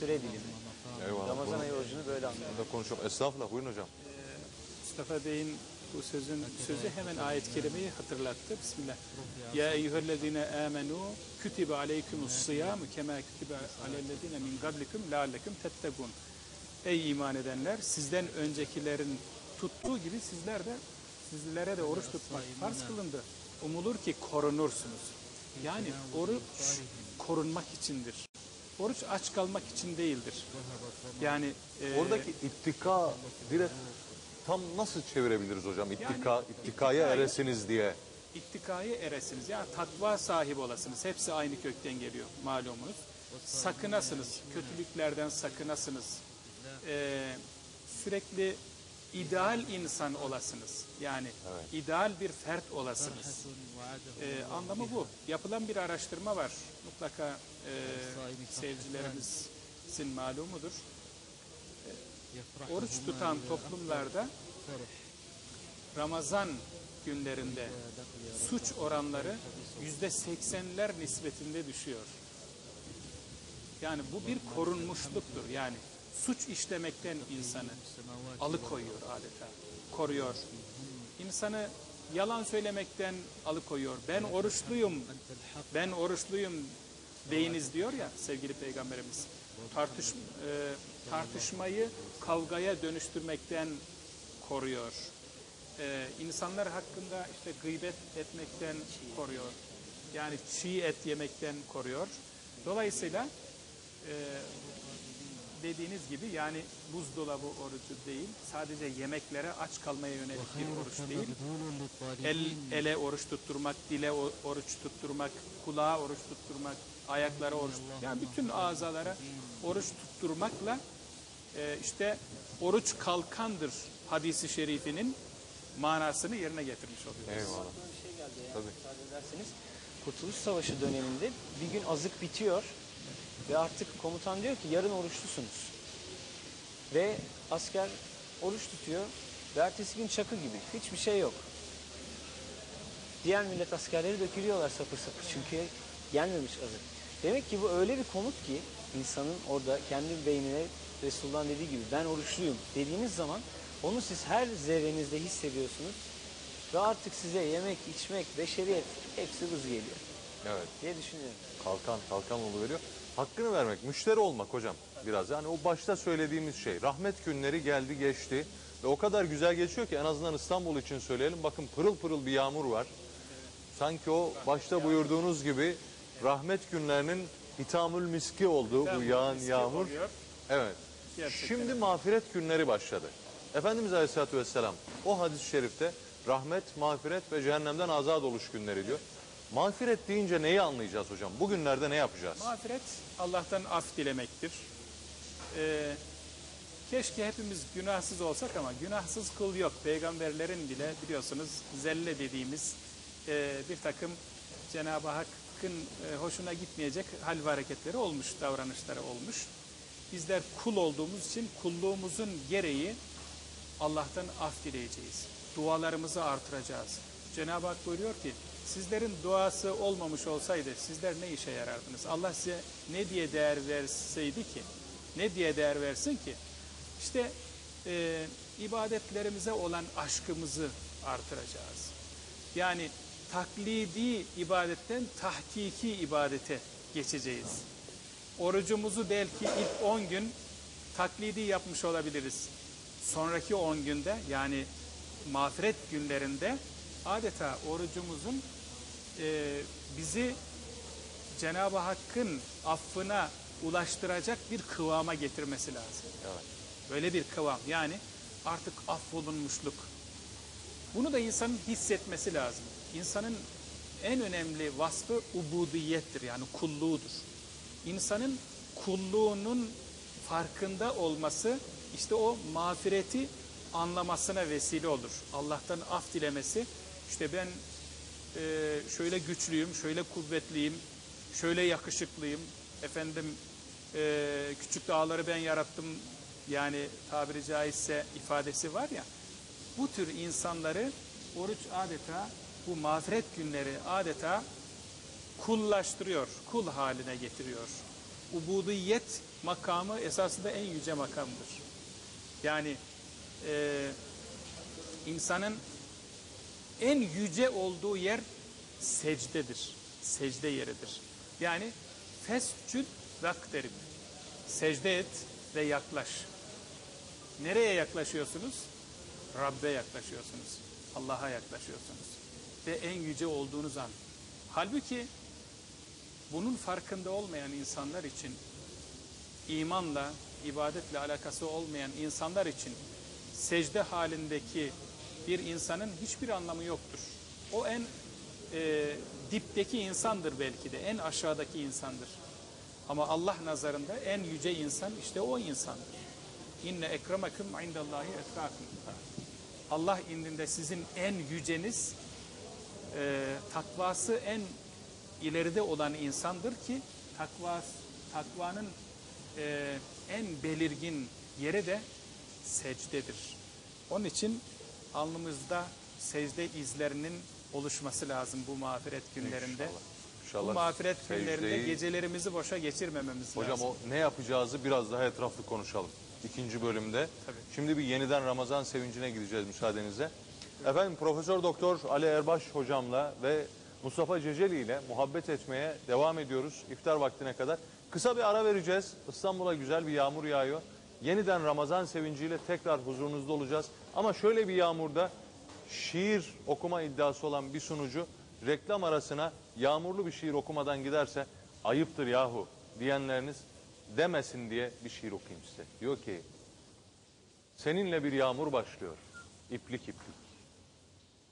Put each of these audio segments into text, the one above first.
süre dilimi. Eyvallah. Ramazan ayı orucunu böyle anlıyorum. da konuşalım. Estağfurullah buyurun hocam. Mustafa Bey'in bu sözün sözü hemen ayet-i kerimeyi hatırlattı. Bismillah. Ya eyyühellezine amenu kütibe aleykumus siyamu kema kütibe alellezine min qablikum leallekum tettegun. Ey iman edenler sizden öncekilerin tuttuğu gibi sizler de sizlere de oruç tutmak farz kılındı. Umulur ki korunursunuz. Yani oruç korunmak içindir. Oruç aç kalmak için değildir. Yani e, Oradaki ittika direkt tam nasıl çevirebiliriz hocam? İttika, Yani ittikaya ittikayı- eresiniz diye. İttikaya eresiniz. Yani takva sahibi olasınız. Hepsi aynı kökten geliyor malumunuz. Sakınasınız. Kötülüklerden sakınasınız. Ee, sürekli ideal insan olasınız. Yani ideal bir fert olasınız. Ee, anlamı bu. Yapılan bir araştırma var. Mutlaka e, seyircilerimizin malumudur. Oruç tutan toplumlarda Ramazan günlerinde suç oranları yüzde seksenler nispetinde düşüyor. Yani bu bir korunmuşluktur. Yani suç işlemekten insanı alıkoyuyor adeta. Koruyor. İnsanı yalan söylemekten alıkoyuyor. Ben oruçluyum, ben oruçluyum deyiniz diyor ya sevgili peygamberimiz. Tartış, e, tartışmayı kavgaya dönüştürmekten koruyor. Ee, insanlar hakkında işte gıybet etmekten koruyor. Yani çiğ et yemekten koruyor. Dolayısıyla e, dediğiniz gibi yani buzdolabı orucu değil, sadece yemeklere aç kalmaya yönelik bir oruç değil. El, ele oruç tutturmak, dile oruç tutturmak, kulağa oruç tutturmak, ayaklara oruç tutturmak. Yani bütün azalara oruç tutturmakla e, işte oruç kalkandır hadisi şerifinin manasını yerine getirmiş oluyoruz. Eyvallah. Bir şey geldi ya. Tabii. Kurtuluş Savaşı döneminde bir gün azık bitiyor ve artık komutan diyor ki yarın oruçlusunuz. Ve asker oruç tutuyor ve ertesi gün çakı gibi hiçbir şey yok. Diğer millet askerleri dökülüyorlar sapır sapır çünkü gelmemiş azık. Demek ki bu öyle bir komut ki insanın orada kendi beynine Resulullah'ın dediği gibi ben oruçluyum dediğiniz zaman onu siz her zerrenizde hissediyorsunuz ve artık size yemek, içmek, beşeriyet hepsi hız geliyor Evet. diye düşünüyorum. Kalkan, kalkan veriyor. Hakkını vermek, müşteri olmak hocam biraz. Yani o başta söylediğimiz şey. Rahmet günleri geldi geçti. Ve o kadar güzel geçiyor ki en azından İstanbul için söyleyelim. Bakın pırıl pırıl bir yağmur var. Sanki o başta buyurduğunuz gibi rahmet günlerinin hitamül miski olduğu bu yağan yağmur. Evet. Şimdi mağfiret günleri başladı. Efendimiz Aleyhisselatü Vesselam o hadis-i şerifte rahmet, mağfiret ve cehennemden azat oluş günleri diyor. Mağfiret deyince neyi anlayacağız hocam? Bugünlerde ne yapacağız? Mağfiret Allah'tan af dilemektir. Ee, keşke hepimiz günahsız olsak ama günahsız kul yok. Peygamberlerin bile biliyorsunuz zelle dediğimiz e, bir takım Cenab-ı Hakk'ın e, hoşuna gitmeyecek hal ve hareketleri olmuş, davranışları olmuş. Bizler kul olduğumuz için kulluğumuzun gereği Allah'tan af dileyeceğiz. Dualarımızı artıracağız. Cenab-ı Hak buyuruyor ki sizlerin duası olmamış olsaydı sizler ne işe yarardınız? Allah size ne diye değer verseydi ki? Ne diye değer versin ki? İşte e, ibadetlerimize olan aşkımızı artıracağız. Yani taklidi ibadetten tahkiki ibadete geçeceğiz. Orucumuzu belki ilk 10 gün taklidi yapmış olabiliriz. Sonraki 10 günde yani mağfiret günlerinde adeta orucumuzun e, bizi Cenab-ı Hakk'ın affına ulaştıracak bir kıvama getirmesi lazım. Evet. Böyle bir kıvam yani artık affolunmuşluk. Bunu da insanın hissetmesi lazım. İnsanın en önemli vasfı ubudiyettir yani kulluğudur. İnsanın kulluğunun farkında olması işte o mağfireti anlamasına vesile olur. Allah'tan af dilemesi işte ben e, şöyle güçlüyüm, şöyle kuvvetliyim, şöyle yakışıklıyım, efendim e, küçük dağları ben yarattım yani tabiri caizse ifadesi var ya bu tür insanları oruç adeta bu mağfiret günleri adeta kullaştırıyor, kul haline getiriyor. Ubudiyet makamı esasında en yüce makamdır. Yani e, insanın en yüce olduğu yer secdedir. Secde yeridir. Yani fescüd vakterib. Secde et ve yaklaş. Nereye yaklaşıyorsunuz? Rabbe yaklaşıyorsunuz. Allah'a yaklaşıyorsunuz. Ve en yüce olduğunuz an. Halbuki bunun farkında olmayan insanlar için imanla, ibadetle alakası olmayan insanlar için secde halindeki bir insanın hiçbir anlamı yoktur. O en e, dipteki insandır belki de, en aşağıdaki insandır. Ama Allah nazarında en yüce insan işte o insandır. İnne ekremekum indallahi etkakum. Allah indinde sizin en yüceniz, e, takvası en ileride olan insandır ki takva takvanın e, en belirgin yeri de secdedir. Onun için alnımızda secde izlerinin oluşması lazım bu mağfiret günlerinde. İnşallah. İnşallah Bu mağfiret secdeyi- günlerinde gecelerimizi boşa geçirmememiz Hocam lazım. o ne yapacağızı biraz daha etraflı konuşalım. İkinci bölümde. Tabii. Şimdi bir yeniden Ramazan sevincine gideceğiz müsaadenizle. Efendim Profesör Doktor Ali Erbaş hocamla ve Mustafa Ceceli ile muhabbet etmeye devam ediyoruz iftar vaktine kadar. Kısa bir ara vereceğiz. İstanbul'a güzel bir yağmur yağıyor. Yeniden Ramazan sevinciyle tekrar huzurunuzda olacağız. Ama şöyle bir yağmurda şiir okuma iddiası olan bir sunucu reklam arasına yağmurlu bir şiir okumadan giderse ayıptır yahu diyenleriniz demesin diye bir şiir okuyayım size. Diyor ki seninle bir yağmur başlıyor iplik iplik.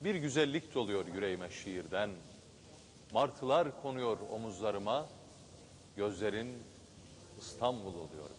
Bir güzellik doluyor yüreğime şiirden. Martılar konuyor omuzlarıma. Gözlerin İstanbul oluyor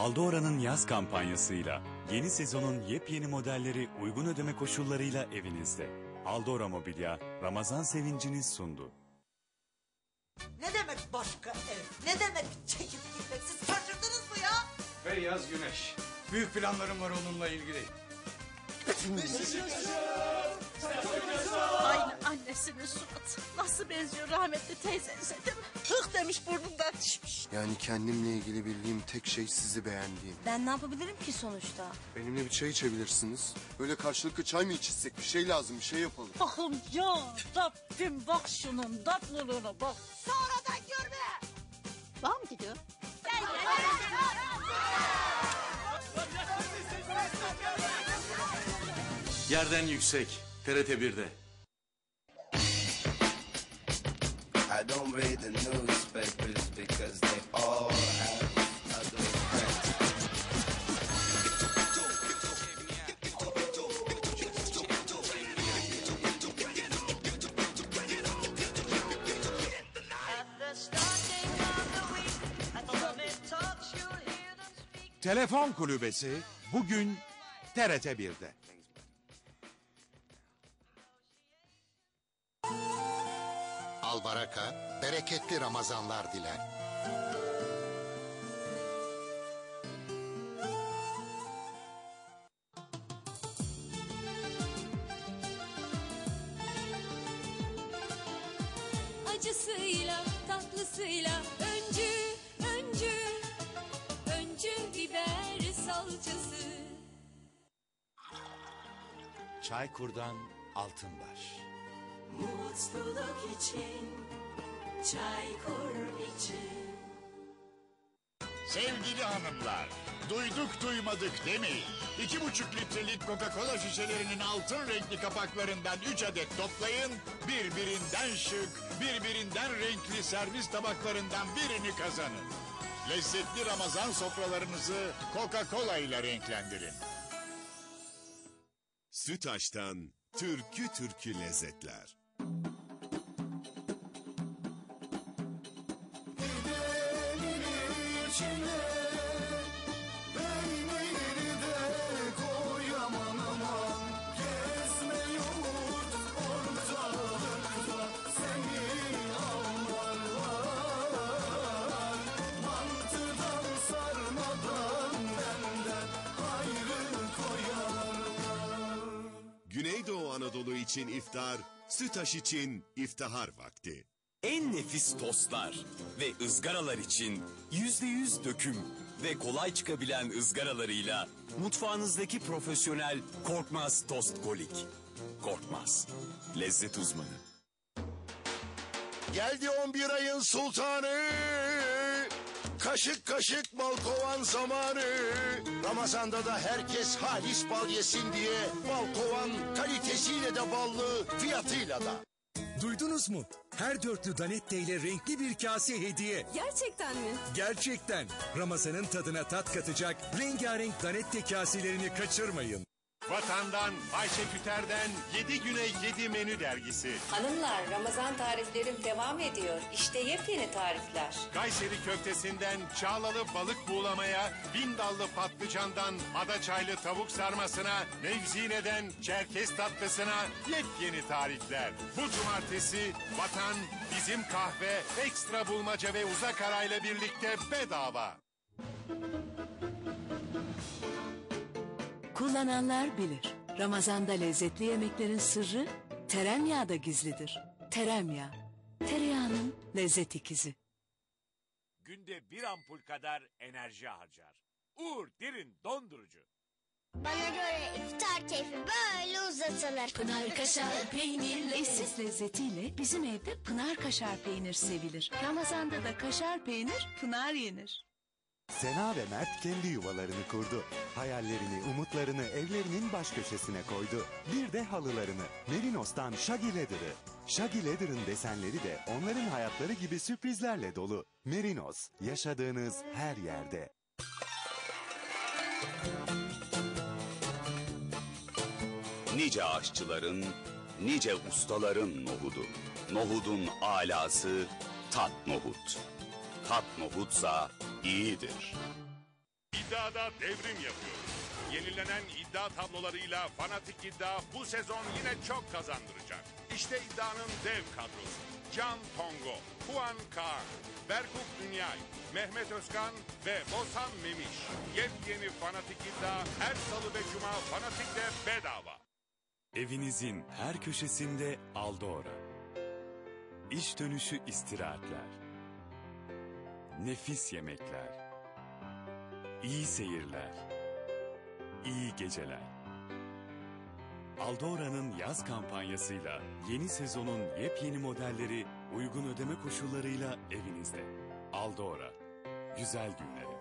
Aldora'nın yaz kampanyasıyla yeni sezonun yepyeni modelleri uygun ödeme koşullarıyla evinizde. Aldora Mobilya Ramazan sevincini sundu. Ne demek başka ev? Ne demek çekip gitmek? Siz şaşırdınız mı ya? Feyyaz Güneş. Büyük planlarım var onunla ilgili. Aynı annesinin suratı. Nasıl benziyor rahmetli teyzenize değil mi? Hık demiş burnundan düşmüş. Yani kendimle ilgili bildiğim tek şey sizi beğendiğim. Ben ne yapabilirim ki sonuçta? Benimle bir çay içebilirsiniz. Böyle karşılıklı çay mı içsek? Bir şey lazım, bir şey yapalım. Bakım ya Rabbim bak şunun tatlılığına bak. Sonradan görme. Var mı gidiyor? Yerden yüksek. TRT 1'de. I don't read the newspapers because they all have ugly friends. Telefon Kulübesi bugün TRT 1'de. Albaraka, bereketli Ramazanlar diler. Acısıyla, tatlısıyla öncü, öncü, öncü biber salçası. Çaykur'dan Altınbaş. Mutluluk için, çaykur için. Sevgili hanımlar, duyduk duymadık demeyin. İki buçuk litrelik Coca-Cola şişelerinin altın renkli kapaklarından üç adet toplayın. Birbirinden şık, birbirinden renkli servis tabaklarından birini kazanın. Lezzetli Ramazan sofralarınızı Coca-Cola ile renklendirin. Sütaş'tan türkü türkü lezzetler. thank you için iftar, Sütaş için iftihar vakti. En nefis tostlar ve ızgaralar için yüzde yüz döküm ve kolay çıkabilen ızgaralarıyla mutfağınızdaki profesyonel Korkmaz Tost Kolik. Korkmaz. Lezzet uzmanı. Geldi 11 ayın sultanı. Kaşık kaşık bal kovan zamanı. Ramazanda da herkes halis bal yesin diye bal kovan kalitesiyle de ballı fiyatıyla da. Duydunuz mu? Her dörtlü Danette ile renkli bir kase hediye. Gerçekten mi? Gerçekten. Ramazanın tadına tat katacak rengarenk Danette kaselerini kaçırmayın. Vatandan, Ayşe Küter'den 7 güne 7 menü dergisi. Hanımlar Ramazan tariflerim devam ediyor. İşte yepyeni tarifler. Kayseri köftesinden çağlalı balık buğulamaya, bin dallı patlıcandan adaçaylı tavuk sarmasına, nevzineden çerkez tatlısına yepyeni tarifler. Bu cumartesi Vatan, Bizim Kahve, Ekstra Bulmaca ve Uzak Arayla birlikte bedava. Kullananlar bilir. Ramazanda lezzetli yemeklerin sırrı teremyağda gizlidir. Teremyağı. Tereyağının lezzet ikizi. Günde bir ampul kadar enerji harcar. Uğur Derin Dondurucu. Bana göre iftar keyfi böyle uzatılır. Pınar kaşar peynirli. Eşsiz lezzetiyle bizim evde Pınar kaşar peynir sevilir. Ramazanda da kaşar peynir Pınar yenir. Sena ve Mert kendi yuvalarını kurdu. Hayallerini, umutlarını evlerinin baş köşesine koydu. Bir de halılarını. Merinos'tan Shaggy Leather'ı. Shaggy Leather'ın desenleri de onların hayatları gibi sürprizlerle dolu. Merinos, yaşadığınız her yerde. Nice aşçıların, nice ustaların nohudu. Nohudun alası tat nohut. Tat nohutsa iyidir. İddiada devrim yapıyoruz. Yenilenen iddia tablolarıyla Fanatik İddia bu sezon yine çok kazandıracak. İşte iddianın dev kadrosu. Can Tongo, Juan Kaan, Berkuk Dünyay, Mehmet Özkan ve Bosan Memiş. Yepyeni Fanatik İddia her salı ve cuma Fanatik'te bedava. Evinizin her köşesinde Aldora. İş dönüşü istirahatler. Nefis yemekler. İyi seyirler. İyi geceler. Aldora'nın yaz kampanyasıyla yeni sezonun yepyeni modelleri uygun ödeme koşullarıyla evinizde. Aldora. Güzel günleri.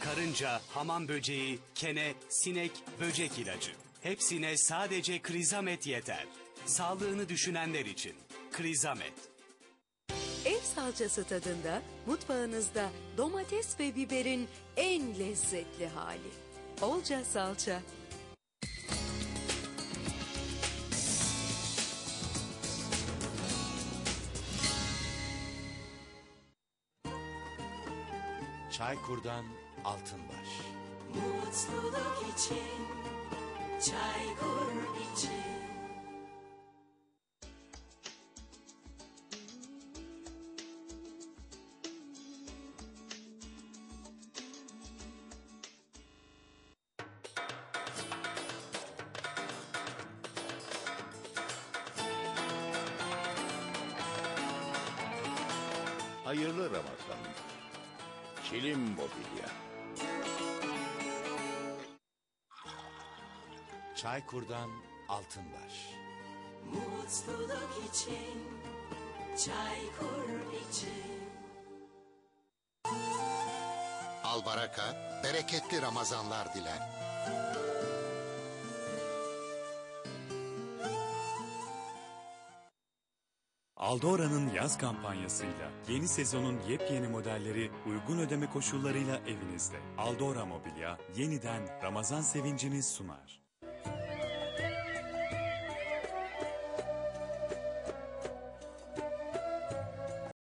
Karınca, hamam böceği, kene, sinek, böcek ilacı. Hepsine sadece Krizamet yeter. Sağlığını düşünenler için. Krizamet. Salçası tadında mutfağınızda domates ve biberin en lezzetli hali. Olca salça. Çaykur'dan Altınbaş. Mutluluk için Çaykur için Hayırlı Ramazanlar. Çilim Mobilya. Çaykur'dan Altınbaş. Mutluluk için Çaykur için Albaraka, bereketli Ramazanlar diler. Aldora'nın yaz kampanyasıyla yeni sezonun yepyeni modelleri uygun ödeme koşullarıyla evinizde. Aldora Mobilya yeniden Ramazan sevincini sunar.